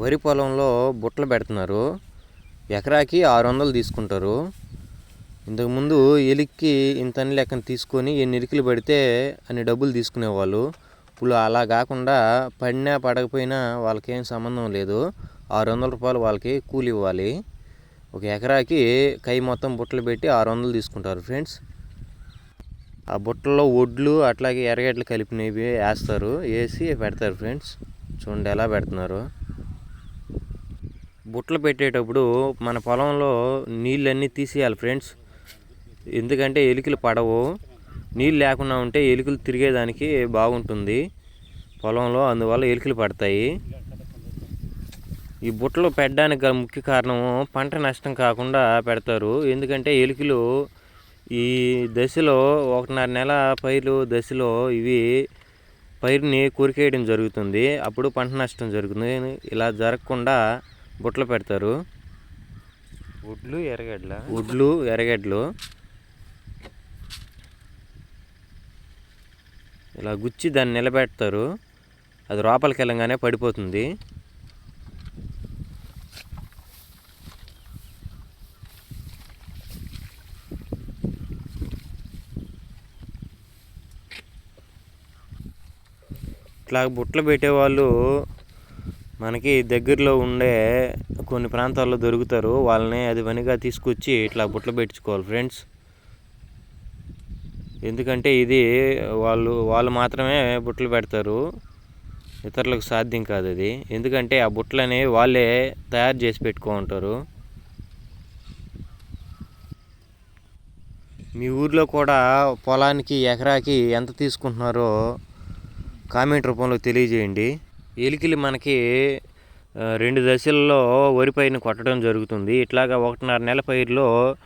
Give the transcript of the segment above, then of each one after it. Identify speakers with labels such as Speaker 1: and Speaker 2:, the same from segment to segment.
Speaker 1: వరి పొలంలో బుట్టలు పెడుతున్నారు. ఎకరాకి ఆరు వందలు తీసుకుంటారు ఇంతకుముందు ఎలిక్కి ఇంత అని లెక్కన తీసుకొని ఎన్ని ఇరికలు పడితే అన్ని డబ్బులు తీసుకునేవాళ్ళు. ఇప్పుడు అలా కాకుండా పడినా పడకపోయినా వాళ్ళకేం సంబంధం లేదు. ఆరు వందల రూపాయలు వాళ్ళకి కూలి ఇవ్వాలి. ఒక ఎకరాకి కై మొత్తం బుట్టలు పెట్టి ఆరు వందలు తీసుకుంటారు ఫ్రెండ్స్. ఆ బుట్టల్లో ఒడ్లు అట్లాగే ఎర్రగడ్డలు కలిపినవి వేస్తారు వేసి పెడతారు ఫ్రెండ్స్. చూడండి ఎలా పెడుతున్నారు. బుట్టలు పెట్టేటప్పుడు మన పొలంలో నీళ్ళన్నీ తీసేయాలి ఫ్రెండ్స్. ఎందుకంటే ఎలుకలు పడవు. నీళ్ళు లేకుండా ఉంటే ఎలుకలు తిరిగేదానికి బాగుంటుంది పొలంలో అందువల్ల ఎలుకలు పడతాయి. ఈ బుట్టలు పెట్టడానికి గల ముఖ్య కారణం పంట నష్టం కాకుండా పెడతారు. ఎందుకంటే ఎలుకలు ఈ దశలో ఒకటిన్నర నెల పైరు దశలో ఇవి పైరుని కొరికేయడం జరుగుతుంది. అప్పుడు పంట నష్టం జరుగుతుంది. ఇలా జరగకుండా బుట్టలు పెడతారు.
Speaker 2: ఒడ్లు ఎర్రగడ్ల
Speaker 1: వడ్లు ఎర్రగడ్డలు. ఇలా గుచ్చి దాన్ని నిలబెడతారు. అది లోపలికి వెళ్ళంగానే పడిపోతుంది. ఇట్లా బుట్టలు పెట్టేవాళ్ళు మనకి దగ్గరలో ఉండే కొన్ని ప్రాంతాల్లో దొరుకుతారు. వాళ్ళని అది పనిగా తీసుకొచ్చి ఇట్లా బుట్టలు పెట్టించుకోవాలి ఫ్రెండ్స్. ఎందుకంటే ఇది వాళ్ళు వాళ్ళు మాత్రమే బుట్టలు పెడతారు. ఇతరులకు సాధ్యం కాదు అది. ఎందుకంటే ఆ బుట్టలని వాళ్ళే తయారు చేసి పెట్టుకో ఉంటారు మీ ఊర్లో కూడా పొలానికి ఎకరాకి ఎంత తీసుకుంటున్నారో కామెంట్ రూపంలో తెలియజేయండి. ఎలికలు మనకి రెండు దశల్లో వరి పైరుని కొట్టడం జరుగుతుంది. ఇట్లాగా ఒకటిన్నర నెల పైరులో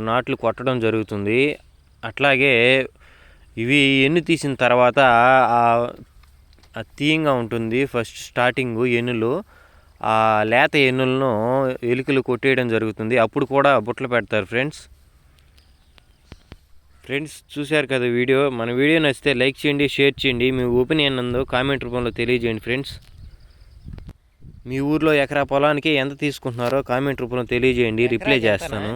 Speaker 1: నాట్లు కొట్టడం జరుగుతుంది. అట్లాగే ఇవి ఎన్ను తీసిన తర్వాత ఆ తీయంగా ఉంటుంది. ఫస్ట్ స్టార్టింగ్ ఎన్నులు. ఆ లేత ఎన్నులను ఎలుకలు కొట్టేయడం జరుగుతుంది. అప్పుడు కూడా బుట్టలు పెడతారు ఫ్రెండ్స్. ఫ్రెండ్స్ చూశారు కదా వీడియో? మన వీడియో నచ్చితే లైక్ చేయండి షేర్ చేయండి. మీ ఒపీనియన్ నందు కామెంట్ రూపంలో తెలియజేయండి ఫ్రెండ్స్. మీ ఊర్లో ఎకరా పొలానికి ఎంత తీసుకుంటున్నారో కామెంట్ రూపంలో తెలియజేయండి రిప్లై చేస్తాను.